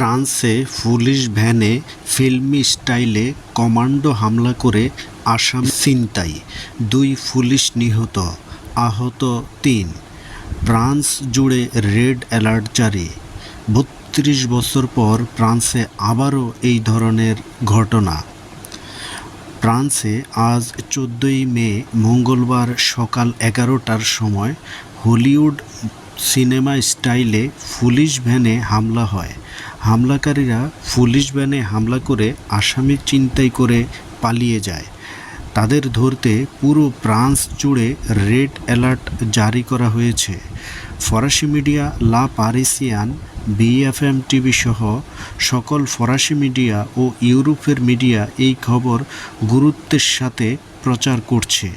ফ্রান্সে পুলিশ ভ্যানে ফিল্মি স্টাইলে কমান্ডো হামলা করে আসাম ছিনতাই দুই পুলিশ নিহত, আহত তিন। ফ্রান্স জুড়ে রেড অ্যালার্ট জারি। বত্রিশ বছর পর ফ্রান্সে আবারও এই ধরনের ঘটনা। ফ্রান্সে আজ চোদ্দোই মে মঙ্গলবার সকাল এগারোটার সময় হলিউড সিনেমা স্টাইলে পুলিশ ভ্যানে হামলা হয়। হামলাকারীরা পুলিশ ভ্যানে হামলা করে আসামি চিন্তাই করে পালিয়ে যায়। তাদের ধরতে পুরো ফ্রান্স জুড়ে রেড অ্যালার্ট জারি করা হয়েছে। ফরাসি মিডিয়া লা পারিসিয়ান, বিএফএম টিভি সহ সকল ফরাসি মিডিয়া ও ইউরোপের মিডিয়া এই খবর গুরুত্বের সাথে প্রচার করছে।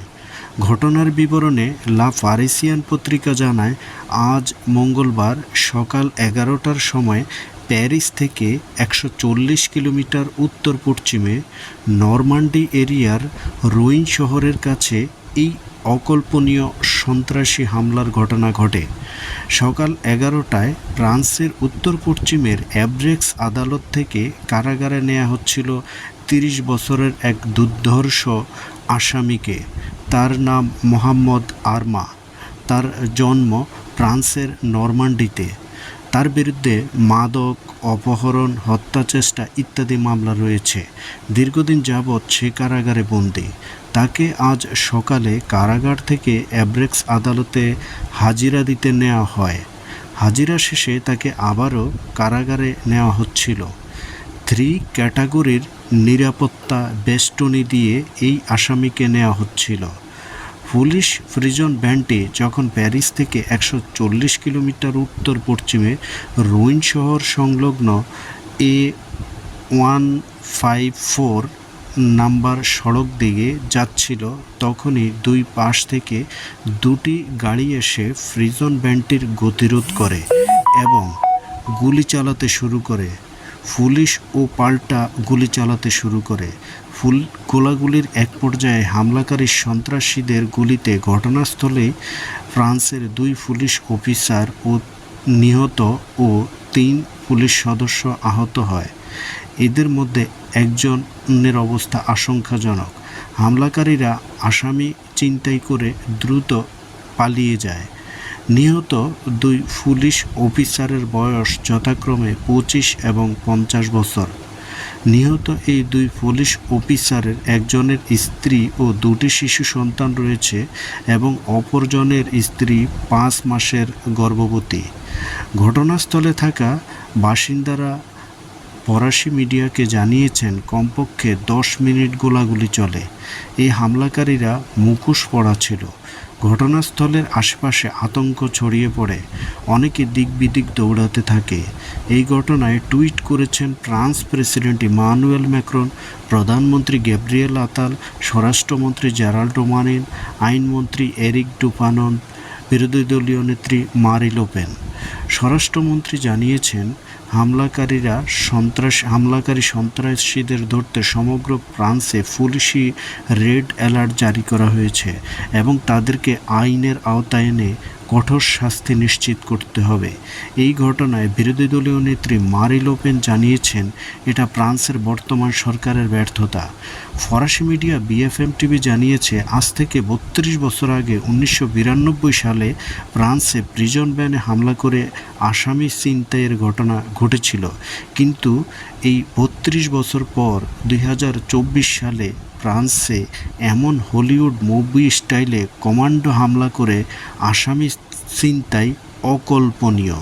ঘটনার বিবরণে লা পারিসিয়ান পত্রিকা জানায়, আজ মঙ্গলবার সকাল এগারোটার সময় প্যারিস থেকে একশো চল্লিশ কিলোমিটার উত্তর পশ্চিমে নরমান্ডি এরিয়ার রোইন শহরের কাছে এই অকল্পনীয় সন্ত্রাসী হামলার ঘটনা ঘটে। সকাল এগারোটায় ফ্রান্সের উত্তর পশ্চিমের অ্যাব্রেক্স আদালত থেকে কারাগারে নেওয়া হচ্ছিল তিরিশ বছরের এক দুর্ধর্ষ আসামিকে। তার নাম মোহাম্মদ আরমা। তার জন্ম ফ্রান্সের নরমান্ডিতে। তার বিরুদ্ধে মাদক, অপহরণ, হত্যাচেষ্টা ইত্যাদি মামলা রয়েছে। দীর্ঘদিন যাবৎ সে কারাগারে বন্দী। তাকে আজ সকালে কারাগার থেকে অ্যাব্রেক্স আদালতে হাজিরা দিতে নেওয়া হয়। হাজিরা শেষে তাকে আবারও কারাগারে নেওয়া হচ্ছিল। থ্রি ক্যাটাগরির নিরাপত্তা বেষ্টনী দিয়ে এই আসামিকে নেওয়া হচ্ছিল। পুলিশ ফ্রিজন ভ্যানটি যখন প্যারিস থেকে একশো চল্লিশ কিলোমিটার উত্তর পশ্চিমে রুইন শহর সংলগ্ন A one five four number সড়ক দিকে যাচ্ছিল, তখনই দুই পাশ থেকে দুটি গাড়ি এসে ফ্রিজন ব্যান্ডটির গতিরোধ করে এবং গুলি চালাতে শুরু করে। পুলিশ ও পাল্টা গুলি চালাতে শুরু করে। ফুল গোলাগুলির এক পর্যায়ে হামলাকারী সন্ত্রাসীদের গুলিতে ঘটনাস্থলেই ফ্রান্সের দুই পুলিশ অফিসার ও নিহত ও তিন পুলিশ সদস্য আহত হয়। এদের মধ্যে একজনের অবস্থা আশঙ্কাজনক। হামলাকারীরা আসামি চিন্তাই করে দ্রুত পালিয়ে যায়। নিহত দুই পুলিশ অফিসারের বয়স যথাক্রমে পঁচিশ এবং পঞ্চাশ বছর। নিহত এই দুই পুলিশ অফিসারের একজনের স্ত্রী ও দুটি শিশু সন্তান রয়েছে এবং অপরজনের স্ত্রী পাঁচ মাসের গর্ভবতী। ঘটনাস্থলে থাকা বাসিন্দারা ফরাসি মিডিয়াকে জানিয়েছেন, কমপক্ষে দশ মিনিট গোলাগুলি চলে। এই হামলাকারীরা মুখোশ পড়া ছিল। ঘটনাস্থলের আশেপাশে আতঙ্ক ছড়িয়ে পড়ে। অনেকে দিক বিদিক দৌড়াতে থাকে। এই ঘটনায় টুইট করেছেন ফ্রান্স প্রেসিডেন্ট ইমানুয়েল ম্যাক্রন, প্রধানমন্ত্রী গ্যাব্রিয়েল আতাল, স্বরাষ্ট্রমন্ত্রী জেরাল্ড ওমানিন, আইনমন্ত্রী এরিক ডুপানন, বিরোধী দলীয় নেত্রী মারি লোপেন। স্বরাষ্ট্রমন্ত্রী জানিয়েছেন, হামলাকারীরা সন্ত্রাস, হামলাকারী সন্ত্রাসীদের ধরতে সমগ্র ফ্রান্সে পুলিশি রেড অ্যালার্ট জারি করা হয়েছে এবং তাদেরকে আইনের আওতায় এনে কঠোর শাস্তি নিশ্চিত করতে হবে। এই ঘটনায় বিরোধী দলীয় নেত্রী মারি লোপেন জানিয়েছেন, এটা ফ্রান্সের বর্তমান সরকারের ব্যর্থতা। ফরাসি মিডিয়া বিএফএম টিভি জানিয়েছে, আজ থেকে বত্রিশ বছর আগে উনিশশো বিরানব্বই সালে ফ্রান্সে প্রিজন ব্যানে হামলা করে আসামি ছিনতাইয়ের ঘটনা ঘটেছিল। কিন্তু এই বত্রিশ বছর পর দু হাজার চব্বিশ সালে ফ্রান্সে এমন হলিউড মুভি স্টাইলে কমান্ডো হামলা করে আসামি ছিনতাই অকল্পনীয়।